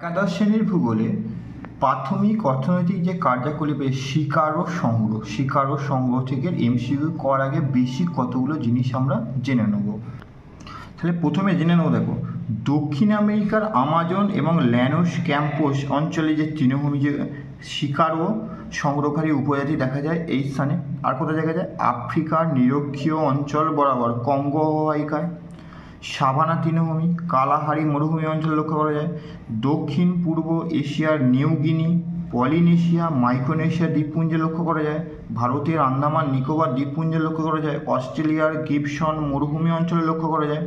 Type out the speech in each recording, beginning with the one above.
একাদশ শ্রেণির ভূগোলে প্রাথমিক অর্থনৈতিক যে কার্যকলাপে শিকার ও সংগ্রহ, শিকার ও সংগ্রহ থেকে এমসিকিউ করার আগে বেশি কতগুলো জিনিস আমরা জেনে নেব? তাহলে প্রথমে জেনে নেব দেখো, দক্ষিণ আমেরিকার আমাজন এবং ল্যানোস ক্যাম্পোস অঞ্চলে যে তৃণভূমি যে শিকার ও সংগ্রহকারী উপজাতি দেখা যায়, এই স্থানে। আর কোথায় দেখা যায়? আফ্রিকার নিরক্ষীয় অঞ্চল বরাবর, কঙ্গো অববাহিকায় সাভানা তৃণভূমি, কালাহারি মরুভূমি অঞ্চল লক্ষ্য করা যায়। দক্ষিণ, পূর্ব এশিয়ার নিউগিনি পলিনেশিয়া, মাইক্রোনেশিয়া দ্বীপপুঞ্জে লক্ষ্য করা যায়। ভারতের আন্দামান, নিকোবর দ্বীপপুঞ্জে লক্ষ্য করা যায়। অস্ট্রেলিয়ার গিবসন মরুভূমি অঞ্চলে লক্ষ্য করা যায়।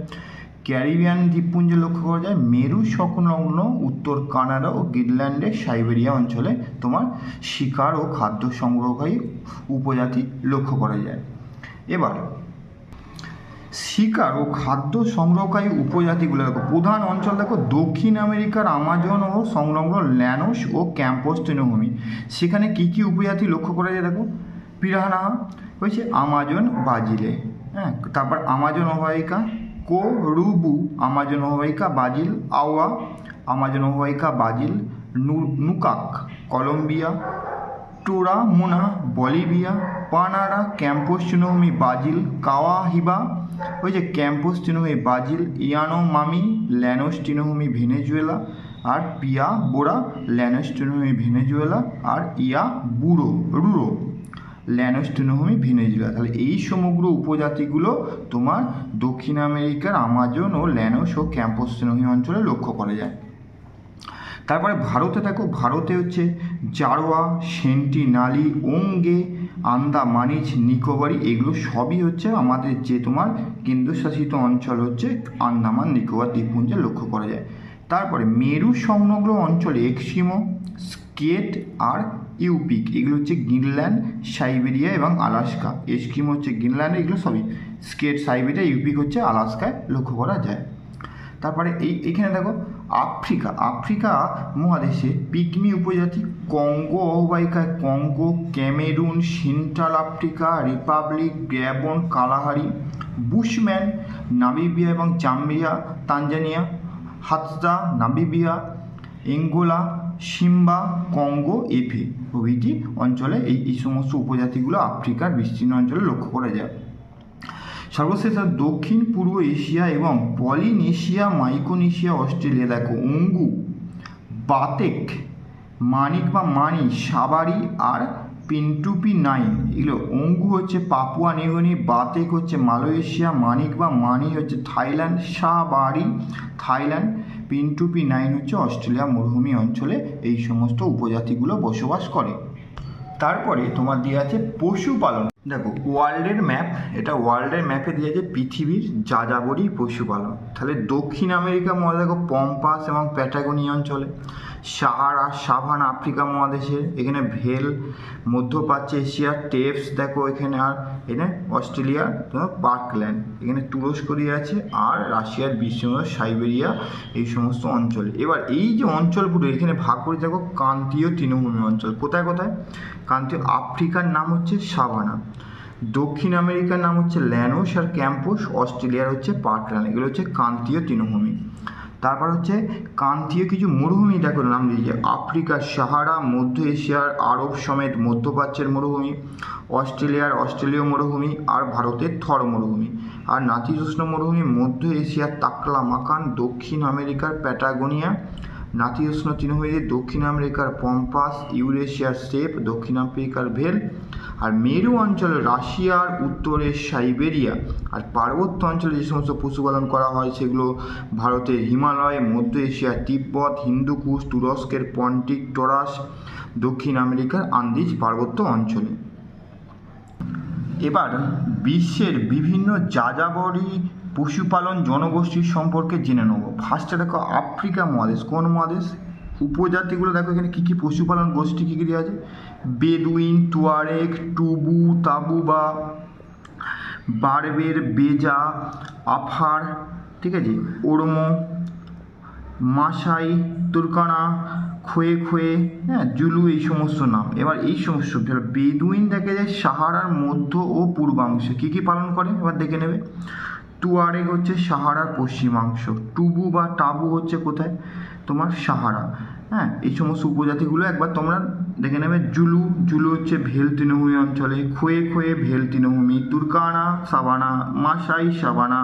ক্যারিবিয়ান দ্বীপপুঞ্জে লক্ষ্য করা যায়। মেরু সংলগ্ন উত্তর কানাডা ও গ্রিনল্যান্ডের সাইবেরিয়া অঞ্চলে তোমার শিকার ও খাদ্য সংগ্রহকারী উপজাতি লক্ষ্য করা যায়। এবার শিকার ও খাদ্য সংগ্রহকারী উপজাতিগুলো দেখো, প্রধান অঞ্চল দেখো, দক্ষিণ আমেরিকার আমাজন ও সংলগ্ন ল্যানোস ও ক্যাম্পস তৃণভূমি। সেখানে কী কী উপজাতি লক্ষ্য করা যায় দেখো? পিরাহানা, হয়েছে আমাজন, বাজিলে হ্যাঁ? তারপর আমাজন অববাহিকা কো রুবু আমাজন অববাহিকা বাজিল, আওয়া, Amazon অববাহিকা Brazil Nukak, Colombia Toromona Bolivia, Panara, campos তৃণভূমি, বাজিল, কাওয়াহিবা ওই যে ক্যাম্পোস তৃণভূমি ব্রাজিল ইয়ানো মামি, ল্যানোস তৃণভূমি ভেনেজুয়েলা, আর পিয়া বোরা, ল্যানোস তৃণভূমি ভেনেজুয়েলা, আর ইয়া বুড়ো, রুরো, ল্যানোস তৃণভূমি ভেনেজুয়েলা। তাহলে এই সমগ্র উপজাতিগুলো তোমার দক্ষিণ আমেরিকার আমাজন ও ল্যানোস ও ক্যাম্পোস তৃণভূমি অঞ্চলে লক্ষ্য করা যায়। তারপরে ভারতে দেখো, ভারতে হচ্ছে জারোয়া সেন্টিনালি ওঙ্গে আন্দামানিজ নিকোবরি, এগুলো সবই হচ্ছে আমাদের যে তোমার কেন্দ্রশাসিত অঞ্চল হচ্ছে আন্দামান, নিকোবর দ্বীপপুঞ্জে লক্ষ্য করা যায়। তারপরে মেরু সংলগ্ন অঞ্চলে এক্সিমো, স্কেট আর ইউপিক, এগুলো হচ্ছে গ্রিনল্যান্ড, সাইবেরিয়া এবং আলাস্কা। এস্কিমো হচ্ছে গ্রিনল্যান্ড, এগুলো সবই স্কেট, সাইবেরিয়া, ইউপিক হচ্ছে আলাস্কায় লক্ষ্য করা যায়। তারপরে এই এখানে দেখো আফ্রিকা আফ্রিকা মহাদেশে পিগমি উপজাতি Congo অববাহিকায় Congo, Cameroon Central Africa, Republic, Gabon, Kalahari, Bushman, Namibia এবং Zambia, Tanzania Hadza Namibia, Angola, Simba, Congo, Efe প্রভৃতি অঞ্চলে এই এই সমস্ত উপজাতিগুলো আফ্রিকার বিস্তীর্ণ অঞ্চলে লক্ষ্য করা যায়। সর্বশেষ দক্ষিণ, পূর্ব এশিয়া এবং পলিনেশিয়া, মাইকোনেশিয়া, অস্ট্রেলিয়া। দেখো, অঙ্গু, বাতেক, মানিক বা মানি সাবারি আর পিন্টুপি নাইন। এগুলো অঙ্গু হচ্ছে পাপুয়া নিউগিনি বাতেক হচ্ছে মালয়েশিয়া, মানিক বা মানি হচ্ছে থাইল্যান্ড সাবারি থাইল্যান্ড, পিন্টুপি নাইন হচ্ছে অস্ট্রেলিয়া মরুভূমি অঞ্চলে এই সমস্ত উপজাতিগুলো বসবাস করে। তারপরে তোমার দিয়ে আছে পশুপালন। দেখো ওয়ার্ল্ডের ম্যাপ এটা ওয়ার্ল্ডের ম্যাপে দিয়ে আছে পৃথিবীর যাযাবরী পশুপালন। তাহলে দক্ষিণ আমেরিকা মনে দেখো, পম্পাস এবং প্যাটাগোনিয়া অঞ্চলে। সাহারা, সাভান, আফ্রিকা মহাদেশে এখানে ভেল, মধ্যপ্রাচ্য এশিয়ার টেপস, দেখো এখানে আর, এখানে অস্ট্রেলিয়ার তোমার পার্কল্যান্ড, এখানে তুরস্ক দিয়ে আছে আর রাশিয়ার বিশ্ব সাইবেরিয়া, এই সমস্ত অঞ্চলে। এবার এই যে অঞ্চলগুলো, এখানে ভাগ করে দেখো ক্রান্তীয় তৃণভূমি অঞ্চল, কোথায় কোথায়? ক্রান্তীয় আফ্রিকার নাম হচ্ছে সাভানা, দক্ষিণ আমেরিকার নাম হচ্ছে ল্যানোস আর ক্যাম্পোস, অস্ট্রেলিয়ার হচ্ছে পার্কল্যান্ড, এগুলো হচ্ছে ক্রান্তীয় তৃণভূমি। তারপর হচ্ছে ক্রান্তীয় কিছু মরুভূমি দেখো, নাম দিয়েছে আফ্রিকার সাহারা, মধ্য এশিয়ার আরব সমেত মধ্যপ্রাচ্যের মরুভূমি, অস্ট্রেলিয়ার অস্ট্রেলীয় মরুভূমি, আর ভারতের থর মরুভূমি। আর নাতিশীতোষ্ণ মরুভূমি মধ্য এশিয়ার তাকলা মাকান, দক্ষিণ আমেরিকার প্যাটাগোনিয়া নাতিশীতোষ্ণ তৃণভূমিতে দক্ষিণ আমেরিকার পম্পাস, ইউরেশিয়ার স্টেপ দক্ষিণ আফ্রিকার ভেল আর মেরু অঞ্চলে রাশিয়ার উত্তরে সাইবেরিয়া, আর পার্বত্য অঞ্চলে যে সমস্ত পশুপালন করা হয় সেগুলো ভারতের হিমালয়, মধ্য এশিয়ার তিব্বত হিন্দুকুশ তুরস্কের পন্টিক, টরাস, দক্ষিণ আমেরিকার আন্দিজ পার্বত্য অঞ্চলে। এবার বিশ্বের বিভিন্ন যাযাবরী পশুপালন জনগোষ্ঠীর সম্পর্কে জেনে নেব। ফার্স্টে দেখো আফ্রিকা মহাদেশ। কোন মহাদেশ? উপজাতিগুলো দেখো এখানে কী কী পশুপালন গোষ্ঠী কী কী দেওয়া আছে? বেদুইন তুয়ারেক টুবু, তাবুবা, বারবের, বেজা, আফার, ঠিক আছে, ওরমো মাসাই তুর্কানা, খোয়ে খোয়ে হ্যাঁ জুলু এই সমস্ত নাম। এবার এই সমস্ত বেদুইন দেখে যায় সাহারার মধ্য ও পূর্বাংশে। কী কী পালন করে? এবার দেখে নেবে। তুয়ারেগ হচ্ছে সাহারার পশ্চিমাংশ। টুবু বা টাবু হচ্ছে কোথায়? তোমার সাহারা। হ্যাঁ এই সমস্ত উপজাতিগুলো একবার তোমরা দেখে নেবে জুলু জুলু হচ্ছে ভেল তৃণভূমি অঞ্চলে খোয়ে খোয়ে ভেল তৃণভূমি তুর্কানা সাবানা মাসাই সাবানা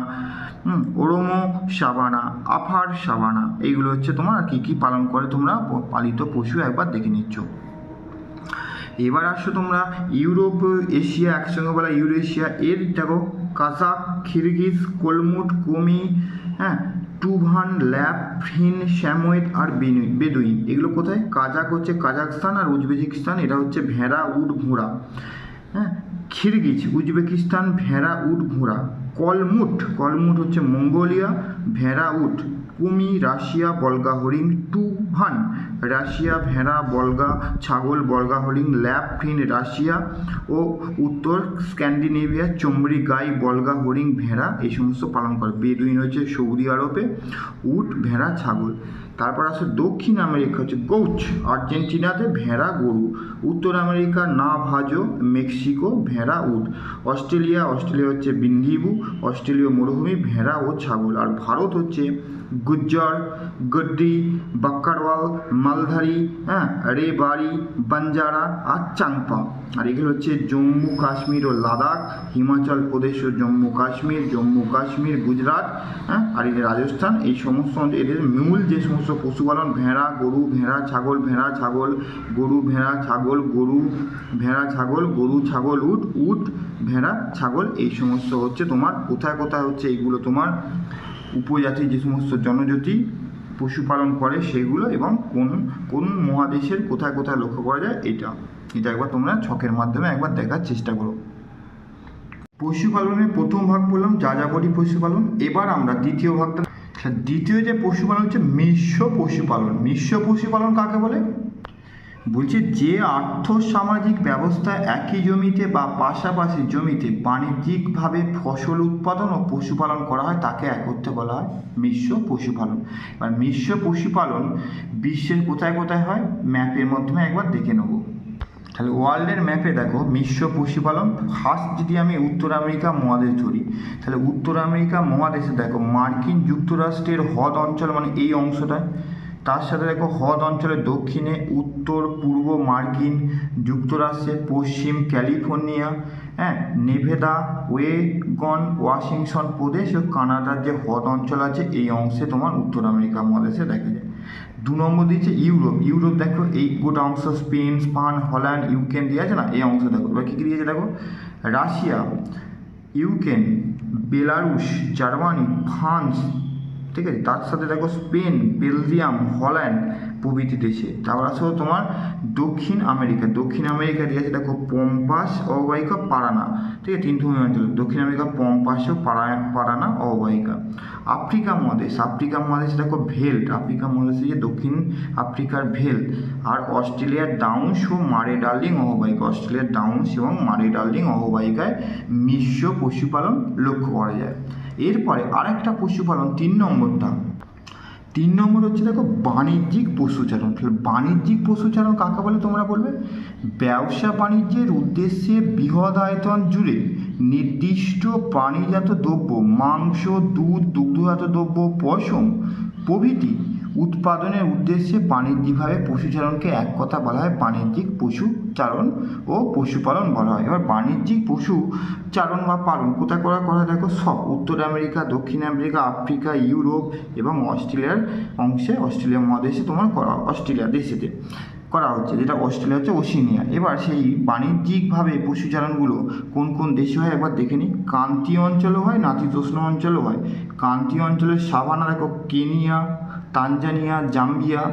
হুম, ওরোমো সাবানা আফার সাবানা এইগুলো হচ্ছে তোমার কী কী পালন করে তোমরা পালিত পশু একবার দেখে নিচ্ছ। এবার আসো তোমরা ইউরোপ এশিয়া একসঙ্গে বলা ইউরেশিয়া এর দেখো কাজাক খিরগিজ কোলমুট কোমি হ্যাঁ টুভান ল্যাপ ফিন শ্যামোয়েদ আর বেদুইন। এগুলো কোথায়? কাজাক হচ্ছে কাজাকস্তান আর উজবেকিস্তান। এটা হচ্ছে ভেড়া, উট, ঘোড়া। হ্যাঁ? খিরগিজ, উজবেকিস্তান, ভেড়া, উট, ঘোড়া। কলমুট। কলমুট হচ্ছে মঙ্গোলিয়া, ভেড়া, উট। কুমি, রাশিয়া, বলগা হরিণ টুভান রাশিয়া, ভেড়া, বলগা, ছাগল, বলগা হরিণ ল্যাব, ফিন, রাশিয়া ও উত্তর স্ক্যান্ডিনেভিয়া চমড়ি গাই, বলগা হরিণ ভেড়া এই সমস্ত পালন করে। বেদুইন হচ্ছে সৌদি আরবে, উট, ভেড়া, ছাগল। তারপর আসে দক্ষিণ আমেরিকা, হচ্ছে গৌচ, আর্জেন্টিনাতে ভেড়া, গরু। উত্তর আমেরিকা না ভাজো মেক্সিকো, ভেড়া, উট। অস্ট্রেলিয়া অস্ট্রেলিয়া হচ্ছে বিন্দিবু, অস্ট্রেলীয় মরুভূমি, ভেড়া ও ছাগল। আর ভারত হচ্ছে গুজ্জর গড্ডি বাক্কারওয়াল, মালধারী হ্যাঁ রেবাড়ি বাঞ্জারা আর চাংপা। আর এগুলো হচ্ছে জম্মু কাশ্মীর ও লাদাখ, হিমাচল প্রদেশ ও জম্মু কাশ্মীর জম্মু কাশ্মীর, গুজরাট হ্যাঁ আর এদের রাজস্থান, এই সমস্ত এদের মূল যে সমস্ত পশুপালন, ভেড়া, গরু, ভেড়া, ছাগল ভেড়া, ছাগল, গরু, ভেড়া, ছাগল, গরু, ভেড়া, ছাগল, গরু, ছাগল, উট উট, ভেড়া, ছাগল, এই সমস্ত হচ্ছে তোমার, কোথায় কোথায় হচ্ছে এইগুলো তোমার উপজাতি যে সমস্ত জনজাতি পশুপালন করে সেগুলো এবং কোন কোন মহাদেশের কোথায় কোথায় লক্ষ্য করা যায় এটা এটা একবার তোমরা ছকের মাধ্যমে একবার দেখার চেষ্টা করো। পশুপালনের প্রথম ভাগ বললাম যাযাবরী পশুপালন। এবার আমরা দ্বিতীয় ভাগটা আচ্ছা, দ্বিতীয় যে পশুপালন হচ্ছে মিশ্র পশুপালন। মিশ্র পশুপালন কাকে বলে? বলছে যে আর্থ সামাজিক ব্যবস্থা একই জমিতে বা পাশাপাশি জমিতে বাণিজ্যিকভাবে ফসল উৎপাদন ও পশুপালন করা হয়, তাকে একত্রে বলা হয় মিশ্র পশুপালন। এবার মিশ্র পশুপালন বিশ্বের কোথায় কোথায় হয়? ম্যাপের মাধ্যমে একবার দেখে নেব। তাহলে ওয়ার্ল্ডের ম্যাপে দেখো, মিশ্র পশুপালন। ফার্স্ট যদি আমি উত্তর আমেরিকা মহাদেশ ধরি, তাহলে উত্তর আমেরিকা মহাদেশে দেখো, মার্কিন যুক্তরাষ্ট্রের হ্রদ অঞ্চল মানে এই অংশটায়। তার সাথে দেখো হ্রদ অঞ্চলের দক্ষিণে, উত্তর, পূর্ব মার্কিন যুক্তরাষ্ট্রের পশ্চিম ক্যালিফোর্নিয়া হ্যাঁ নেভেদা, ওয়েগন, ওয়াশিংটন প্রদেশ ও কানাডার যে হ্রদ অঞ্চল আছে এই অংশে তোমার উত্তর আমেরিকা মহাদেশে দেখা যায়। দু নম্বর দিয়েছে ইউরোপ। ইউরোপ দেখো এই গোটা অংশ স্পেন, স্পান, হল্যান্ড, ইউক্রেন দিয়ে আছে না? এই অংশ দেখো। এবার কী কী দিয়েছে দেখো? Russia, Ukraine, Belarus, Germany, France ঠিক আছে? তার সাথে দেখো স্পেন, বেলজিয়াম, হল্যান্ড প্রভৃতি দেশে। তারপর আসো তোমার দক্ষিণ আমেরিকা। দক্ষিণ আমেরিকা দিয়েছে দেখো পম্পাস, অববাহিকা, পারানা। ঠিক আছে? তিন অঞ্চল। দক্ষিণ আমেরিকা, পম্পাস ও পারানা, অববাহিকা। আফ্রিকা মহাদেশ। আফ্রিকা মহাদেশে দেখো ভেল্ট। আফ্রিকা মহাদেশে যে দক্ষিণ আফ্রিকার ভেল্ট। আর অস্ট্রেলিয়ার ডাউন্স ও মারে ডার্লিং অববাহিকা। অস্ট্রেলিয়ার ডাউন্স এবং মারে ডার্লিং অববাহিকায় মিশ্র পশুপালন লক্ষ্য করা যায়। এরপরে আরেকটা পশুপালন, তিন নম্বরটা। তিন নম্বর হচ্ছে দেখো বাণিজ্যিক পশুচারণ। তাহলে বাণিজ্যিক পশুচারণ কাকে বলে তোমরা বলবে? ব্যবসা বাণিজ্যের উদ্দেশ্যে বৃহৎ আয়তন জুড়ে নির্দিষ্ট প্রাণীজাত দ্রব্য, মাংস, দুধ, দুগ্ধজাত দ্রব্য, পশম প্রভৃতি উৎপাদনের উদ্দেশ্যে বাণিজ্যিকভাবে পশুচারণকে এক কথা বলা হয় বাণিজ্যিক পশুচারণ ও পশুপালন বলা হয়। এবার বাণিজ্যিক পশু চারণ বা পালন কোথায় করা করা দেখো, সব উত্তর আমেরিকা, দক্ষিণ আমেরিকা, আফ্রিকা, ইউরোপ এবং অস্ট্রেলিয়ার অংশে, অস্ট্রেলিয়া মহাদেশে তোমার করা, অস্ট্রেলিয়া দেশেতে করা হচ্ছে, যেটা অস্ট্রেলিয়া হচ্ছে ওশিনিয়া। এবার সেই বাণিজ্যিকভাবে পশুচারণগুলো কোন কোন দেশে হয়? একবার দেখে নিই। ক্রান্তীয় অঞ্চলও হয় নাতিতোষ্ণ অঞ্চলও হয়। ক্রান্তীয় অঞ্চলের সাভানা, দেখো, কেনিয়া তানজানিয়া, জাম্বিয়া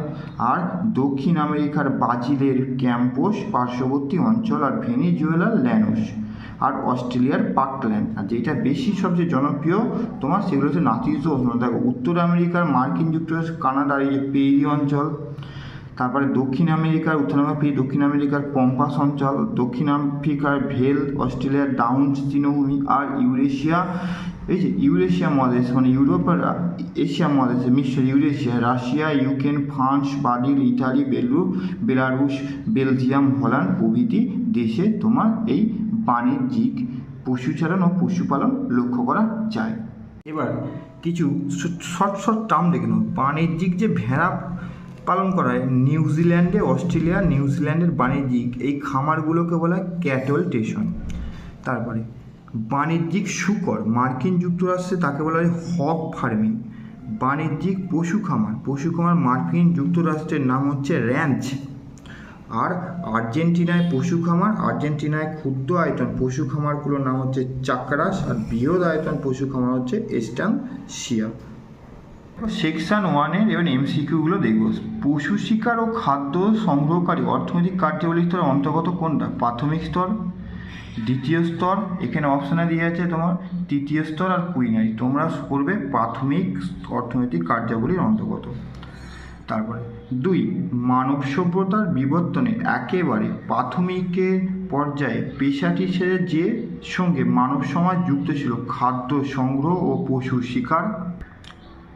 আর দক্ষিণ আমেরিকার ব্রাজিলের ক্যাম্পোস পার্শ্ববর্তী অঞ্চল আর ভেনিজুয়েলার ল্যানোস আর অস্ট্রেলিয়ার পার্কল্যান্ড। আর যেটা বেশি সবচেয়ে জনপ্রিয় তোমার, সেগুলো হচ্ছে নাতিশীতোষ্ণ দেখো, উত্তর আমেরিকার মার্কিন যুক্তরাষ্ট্র কানাডার এই পেরি অঞ্চল, তারপরে দক্ষিণ আমেরিকার, উত্তর আমেরিকা দক্ষিণ আমেরিকার পম্পাস অঞ্চল, দক্ষিণ আফ্রিকার ভেল, অস্ট্রেলিয়ার ডাউন তৃণভূমি আর ইউরেশিয়া এই যে ইউরেশিয়া মহাদেশ মানে ইউরোপ আর এশিয়া মহাদেশে মিশ্র Eurasia, Russia, Ukraine, France, Brazil Italy বেলু বেলারুশ, বেলজিয়াম, হল্যান্ড প্রভৃতি দেশে তোমার এই বাণিজ্যিক পশুচারণ ও পশুপালন লক্ষ্য করা যায়। এবার কিছু শর্ট শর্ট টার্ম দেখে নেব বাণিজ্যিক যে ভেড়া পালন করা হয় নিউজিল্যান্ডে অস্ট্রেলিয়া নিউজিল্যান্ডের বাণিজ্যিক এই খামারগুলোকে বলা হয় ক্যাটল স্টেশন। তারপরে বাণিজ্যিক শুকর, মার্কিন যুক্তরাষ্ট্রে তাকে বলা হয় হক ফার্মিং। বাণিজ্যিক পশু খামার পশু খামার মার্কিন যুক্তরাষ্ট্রের নাম হচ্ছে র্যাঞ্চ। আর আর্জেন্টিনায় পশু খামার, আর্জেন্টিনায় ক্ষুদ্র আয়তন পশু খামারগুলোর নাম হচ্ছে চাকরাস আর বৃহৎ আয়তন পশু খামার হচ্ছে এস্টান শিয়া। সেকশন ওয়ানের এবার এমসিকিউগুলো দেখব। পশু শিকার ও খাদ্য সংগ্রহকারী অর্থনৈতিক কার্যাবলী স্তরের অন্তর্গত কোনটা? প্রাথমিক স্তর দ্বিতীয় স্তর, এখানে অপশানে দিয়ে আছে তোমার তৃতীয় স্তর আর কুইনারি তোমরা করবে প্রাথমিক অর্থনৈতিক কার্যাবলীর অন্তর্গত। তারপরে দুই, মানব সভ্যতার বিবর্তনে একেবারে প্রাথমিকের পর্যায়ে পেশাটি ছেড়ে যে সঙ্গে মানব সমাজ যুক্ত ছিল, খাদ্য সংগ্রহ ও পশু শিকার,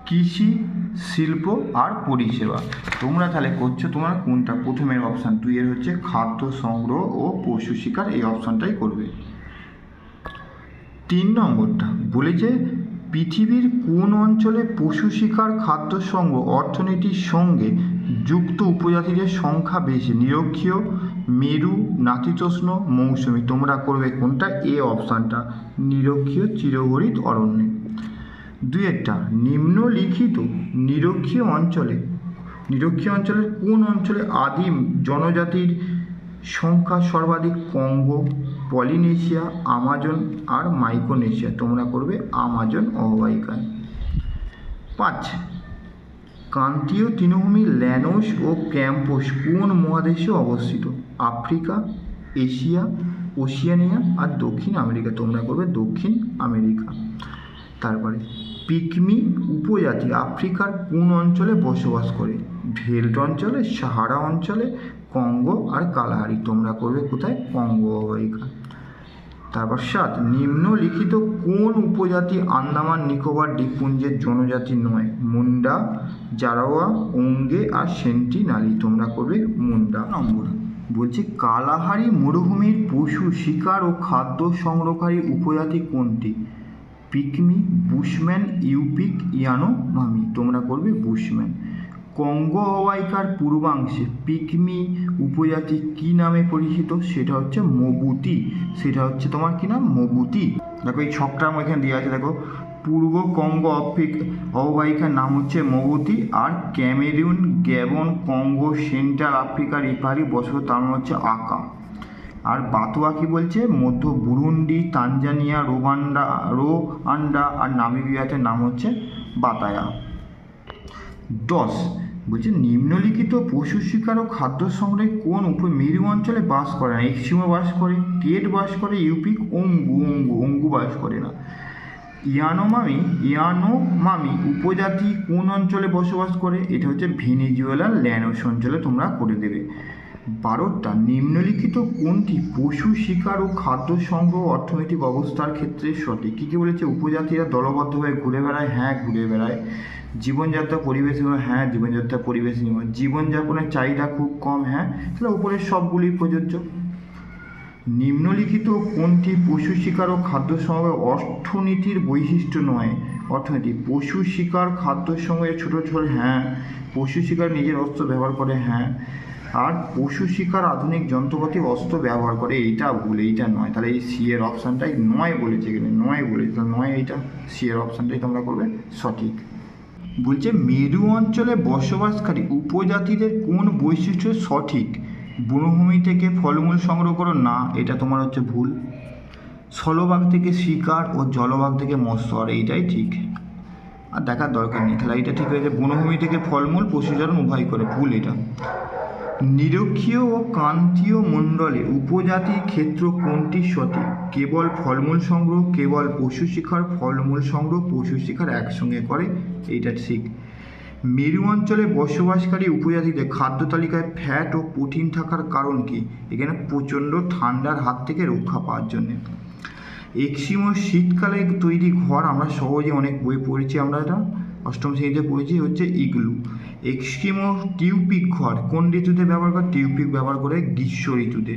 কৃষি শিল্প আর পরিষেবা। তোমরা তাহলে করছ তোমার কোনটা? প্রথমের অপশান দুইয়ের হচ্ছে খাদ্য সংগ্রহ ও পশু শিকার, এই অপশানটাই করবে। তিন নম্বরটা বলেছে পৃথিবীর কোন অঞ্চলে পশু শিকার, খাদ্য সংগ্রহ, অর্থনীতির সঙ্গে যুক্ত উপজাতিদের সংখ্যা বেশি? নিরক্ষীয়, মেরু নাতিতোষ্ণ মৌসুমি। তোমরা করবে কোনটা? এ অপশানটা নিরক্ষীয় চিরহরিত অরণ্যে। দুই একটা নিম্নলিখিত নিরক্ষীয় অঞ্চলে। নিরক্ষীয় অঞ্চলের কোন অঞ্চলে আদিম জনজাতির সংখ্যা সর্বাধিক? কঙ্গো, পলিনেশিয়া, আমাজন আর মাইক্রোনেশিয়া তোমরা করবে আমাজন অববাহিকায় পাঁচ, ক্রান্তীয় তৃণভূমি ল্যানোস ও ক্যাম্পোস কোন মহাদেশে অবস্থিত? আফ্রিকা, এশিয়া, ওশিয়ানিয়া আর দক্ষিণ আমেরিকা। তোমরা করবে দক্ষিণ আমেরিকা। তারপরে পিকমি উপজাতি আফ্রিকার কোন অঞ্চলে বসবাস করে? ভেল্ট অঞ্চলে, সাহারা অঞ্চলে, কঙ্গো আর কালাহারি। তোমরা করবে কোথায়? কঙ্গো অববাহিকা তারপর সাত, নিম্নলিখিত কোন উপজাতি আন্দামান, নিকোবর, দ্বীপপুঞ্জের জনজাতি নয়? মুন্ডা জারাওয়া ওঙ্গে আর সেন্টিনালি। তোমরা করবে মুন্ডা। নম্বর, বলছে কালাহারি মরুভূমির পশু, শিকার ও খাদ্য সংগ্রহকারী উপজাতি কোনটি? পিকমি, বুশম্যান, ইউপিক, ইয়ানো, মামি, তোমরা করবে বুশম্যান। কঙ্গো অবাইকার পূর্বাংশে পিকমি উপজাতি কি নামে পরিচিত? সেটা হচ্ছে মবুতি। সেটা হচ্ছে তোমার কি নাম? মবুতি। দেখো, এই ছকটা আমার এখানে দেওয়া আছে, দেখো। পূর্ব কঙ্গো অফিক অববাহিকার নাম হচ্ছে মবুতি আর ক্যামেরুন গ্যাবন কঙ্গো সেন্ট্রাল আফ্রিকার এপারি বছর তার নাম হচ্ছে আকা আর বাতুয়া কি বলছে? মধ্য বুরুন্ডি, তানজানিয়া, রোবান্ডা রো আন্ডা আর নামিবিয়াতে নাম হচ্ছে বাতায়া। দশ, বলছে নিম্নলিখিত পশু শিকার ও খাদ্য সংগ্রহে কোন উপ মেরু অঞ্চলে বাস করে না? এক্সিমো বাস করে, টেট বাস করে ইউপিক অঙ্গু অঙ্গু অঙ্গু বাস করে না। ইয়ানোমামি ইয়ানোমামি উপজাতি কোন অঞ্চলে বসবাস করে? এটা হচ্ছে ভেনেজুয়েলার ল্যানোস অঞ্চলে তোমরা করে দেবে। বারোটা নিম্নলিখিত কোনটি? পশু, শিকার ও খাদ্য সংগ্রহ অর্থনৈতিক অবস্থার ক্ষেত্রে সঠিক? কী কী বলেছে? উপজাতিরা দলবদ্ধভাবে ঘুরে বেড়ায় হ্যাঁ ঘুরে বেড়ায়। জীবনযাত্রা পরিবেশ হ্যাঁ জীবনযাত্রা পরিবেশ নির্ভর জীবনযাপনের চাহিদা খুব কম হ্যাঁ? তাহলে উপরের সবগুলি প্রযোজ্য। নিম্নলিখিত কোনটি? পশু, শিকার ও খাদ্য সংগ্রহ অর্থনীতির বৈশিষ্ট্য নয়। অর্থনীতি, পশু, শিকার, খাদ্য সংগ্রহে ছোটো ছোটো হ্যাঁ। পশু, শিকার নিজের অস্ত্র ব্যবহার করে হ্যাঁ। আর পশু শিকার আধুনিক যন্ত্রপাতি অস্ত্র ব্যবহার করে, এইটা ভুল, এইটা নয়। তাহলে এই সি এর অপশানটাই নয় বলেছে এখানে, নয় বলেছে। তাহলে নয়, এইটা সি এর অপশানটাই তোমরা করবে সঠিক। বলছে, মেরু অঞ্চলে বসবাসকারী উপজাতিদের কোন বৈশিষ্ট্য সঠিক? বনভূমি থেকে ফলমূল সংগ্রহ করো। না, এটা তোমার হচ্ছে ভুল। স্থলভাগ থেকে শিকার ও জলভাগ থেকে মৎস্য, আর এইটাই ঠিক। আর দেখার দরকার নেই। তাহলে এটা ঠিক হয়েছে বনভূমি থেকে ফলমূল পশুচারণ উভয় করে। ভুল এটা। নিরক্ষীয় ও ক্রান্তীয় মণ্ডলে উপজাতির ক্ষেত্র কোনটি সঠিক? কেবল ফলমূল সংগ্রহ, কেবল পশু শিকার ফলমূল সংগ্রহ, পশু শিকার একসঙ্গে করে, এইটা ঠিক। মেরু অঞ্চলে বসবাসকারী উপজাতিদের খাদ্য তালিকায় ফ্যাট ও প্রোটিন থাকার কারণ কি? এখানে প্রচণ্ড ঠান্ডার হাত থেকে রক্ষা পাওয়ার জন্যে। এক্সিমো শীতকালে তৈরি ঘর আমরা সহজে অনেক বই পড়েছি আমরা এটা। অষ্টম শ্রেণীতে পড়েছি হচ্ছে ইগলু। এক্সকিমো টিউপিক ঘর কোন ঋতুতে ব্যবহার করে? টিউপিক ব্যবহার করে গ্রীষ্ম ঋতুতে।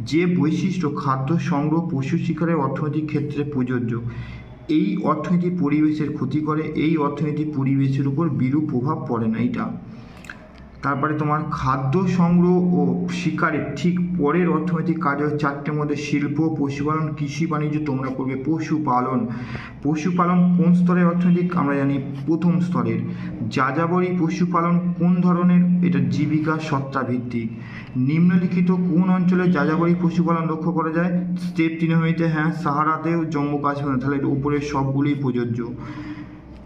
যে বৈশিষ্ট্য খাদ্য সংগ্রহ পশু শিকারের অর্থনৈতিক ক্ষেত্রে প্রযোজ্য। এই অর্থনীতি পরিবেশের ক্ষতি করে, এই অর্থনীতি পরিবেশের উপর বিরূপ প্রভাব পড়ে না। এইটা তারপরে তোমার খাদ্য সংগ্রহ ও শিকারের ঠিক পরের অর্থনৈতিক কাজ হয় চারটের মধ্যে শিল্প, পশুপালন, কৃষি বাণিজ্য, তোমরা করবে পশুপালন। পশুপালন কোন স্তরের অর্থনৈতিক? আমরা জানি প্রথম স্তরের। যাযাবরী পশুপালন কোন ধরনের? এটা জীবিকা সত্তা ভিত্তিক নিম্নলিখিত কোন অঞ্চলে যাযাবরী পশুপালন লক্ষ্য করা যায়? স্টেপ তৃণভূমিতে হ্যাঁ সাহারাতেও জম্মু কাশ্মীর। তাহলে উপরের সবগুলোই প্রযোজ্য।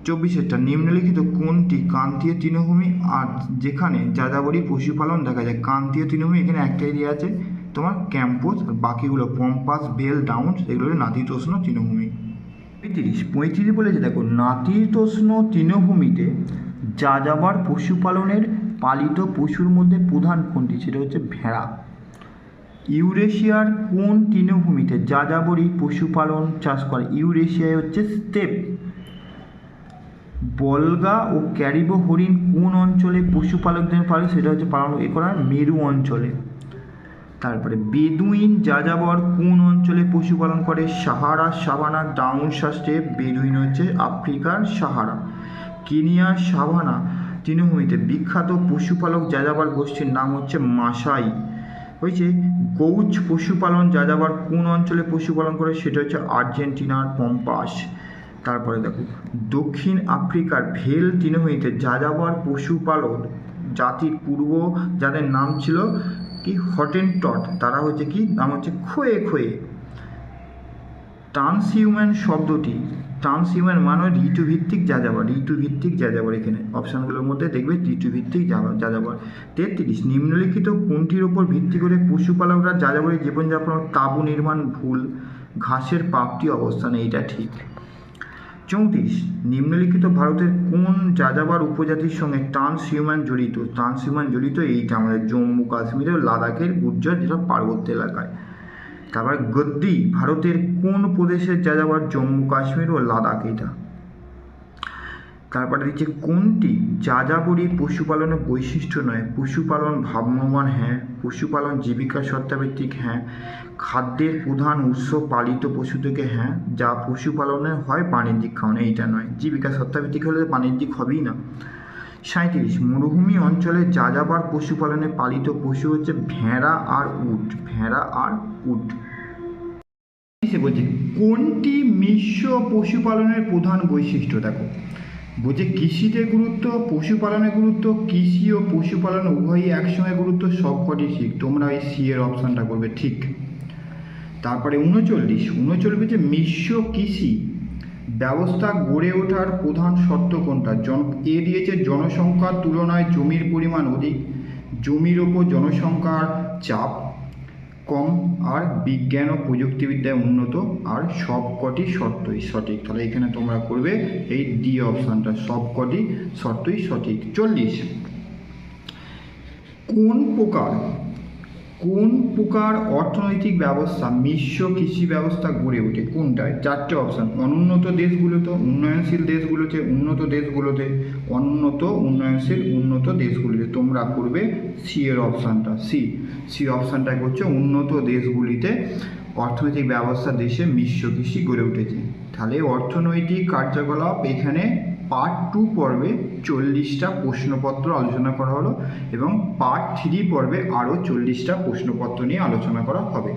চব্বিশেরটা নিম্নলিখিত কোনটি কান্তীয় তৃণভূমি? আর যেখানে যাযাবরী পশুপালন দেখা যায় কান্তীয় তৃণভূমি, এখানে একটা দেওয়া আছে। তোমার ক্যাম্পোস, আর বাকিগুলো পম্পাস, বেল ডাউন এগুলো নাতিতোষ্ণ তৃণভূমি। পঁয়ত্রিশ পঁয়ত্রিশ বলেছে, দেখো, নাতিতোষ্ণ তৃণভূমিতে যাযাবর পশুপালনের পালিত পশুর মধ্যে প্রধান কোনটি? সেটা হচ্ছে ভেড়া। ইউরেশিয়ার কোন তৃণভূমিতে যাযাবরী পশুপালন চাষ করে? ইউরেশিয়ায় হচ্ছে স্টেপ। বলগা ও ক্যারিবো হরিণ কোন অঞ্চলে পশুপালকদের পালে সেটা হচ্ছে পালন এ করা মেরু অঞ্চলে। তারপরে বেদুইন যাযাবর কোন অঞ্চলে পশুপালন করে? সাহারা, সাভানা ডাউন শাস্টে বেদুইন হচ্ছে আফ্রিকার সাহারা। কেনিয়ার সাভানা তৃণভূমিতে বিখ্যাত পশুপালক যাযাবর গোষ্ঠীর নাম হচ্ছে মাসাই। হয়েছে গৌচ পশুপালন যাযাবর কোন অঞ্চলে পশুপালন করে? সেটা হচ্ছে আর্জেন্টিনার পম্পাস। তারপরে দেখো, দক্ষিণ আফ্রিকার ভেল তৃণভূমিতে যাযাবর পশুপালন জাতির পূর্ব, যাদের নাম ছিল কি, হটেনটট, তারা হচ্ছে কি, নাম হচ্ছে খোয়ে খোয়ে। ট্রান্সহিউম্যান শব্দটি, ট্রান্সহিউম্যান মানে ঋতুভিত্তিক যাযাবর ঋতুভিত্তিক যাযাবর এখানে। অপশানগুলোর মধ্যে দেখবে ঋতুভিত্তিক যাবা- যাযাবর। তেত্রিশ, নিম্নলিখিত কোনটির ওপর ভিত্তি করে পশুপালকরা যা যাযাবরের জীবনযাপন তাঁবু নির্মাণ ভুল, ঘাসের পাপটি অবস্থানে এটা ঠিক। চৌত্রিশ, নিম্নলিখিত ভারতের কোন যাযাবর উপজাতির সঙ্গে ট্রান্স ট্রান্সহিউম্যান জড়িত? ট্রান্স ট্রান্সহিউম্যান জড়িত এইটা আমাদের জম্মু কাশ্মীর ও লাদাখের গুর্জর যেটা পার্বত্য এলাকায়। তারপর গদ্দি, ভারতের কোন প্রদেশের যাযাবর জম্মু কাশ্মীর ও লাদাখ এটা? তারপরে দিচ্ছে কোনটি? যাযাবরী পশুপালনের বৈশিষ্ট্য নয়। পশুপালন ভাবনবান হ্যাঁ। পশুপালন জীবিকা সত্তাভিত্তিক হ্যাঁ। খাদ্যের প্রধান উৎস পালিত পশু থেকে হ্যাঁ যা পশুপালনের হয় বাণিজ্যিক খাওয়ানো। এইটা নয়। জীবিকা সত্তাভিত্তিক হলে বাণিজ্যিক হবেই না। সাঁত্রিশ মরুভূমি অঞ্চলে যাযাবর পশুপালনে পালিত পশু হচ্ছে ভেড়া আর উট। ভেড়া আর উট। বলছে, কোনটি মিশ্র পশুপালনের প্রধান বৈশিষ্ট্য? দেখো বলছে কৃষিতে গুরুত্ব, পশুপালনে গুরুত্ব, কৃষি ও পশুপালন উভয়ই একসঙ্গে গুরুত্ব সবকটি ঠিক। তোমরা এই সি এর অপশানটা করবে ঠিক। তারপরে উনচল্লিশ। উনচল্লিশ মিশ্র কৃষি, ব্যবস্থা গড়ে ওঠার প্রধান শর্ত কোনটা? জন, এ দিয়েছে জনসংখ্যার তুলনায় জমির পরিমাণ অধিক। জমির ওপর জনসংখ্যার চাপ কম আর বিজ্ঞান ও প্রযুক্তিবিদ্যায় উন্নত আর সবকটি শর্তই সঠিক। তাহলে এখানে তোমরা করবে এই ডি অপশানটা সবকটি শর্তই সঠিক। চল্লিশ। কোন প্রকার কোন প্রকার অর্থনৈতিক ব্যবস্থা, মিশ্র কৃষি ব্যবস্থা গড়ে ওঠে? কোনটায়? চারটে অপশান অনুন্নত দেশগুলোতে উন্নয়নশীল দেশগুলোতে, উন্নত দেশগুলোতে, অনুন্নত, উন্নয়নশীল, উন্নত দেশগুলিতে। তোমরা করবে সি এর অপশানটা সি সি অপশানটা করছে উন্নত দেশগুলিতে অর্থনৈতিক ব্যবস্থা দেশে মিশ্র কৃষি গড়ে উঠেছে। তাহলে অর্থনৈতিক কার্যকলাপ এখানে পার্ট টু পর্বে চল্লিশটা প্রশ্নপত্র আলোচনা করা হলো এবং পার্ট থ্রি পর্বে আরও চল্লিশটা প্রশ্নপত্র নিয়ে আলোচনা করা হবে।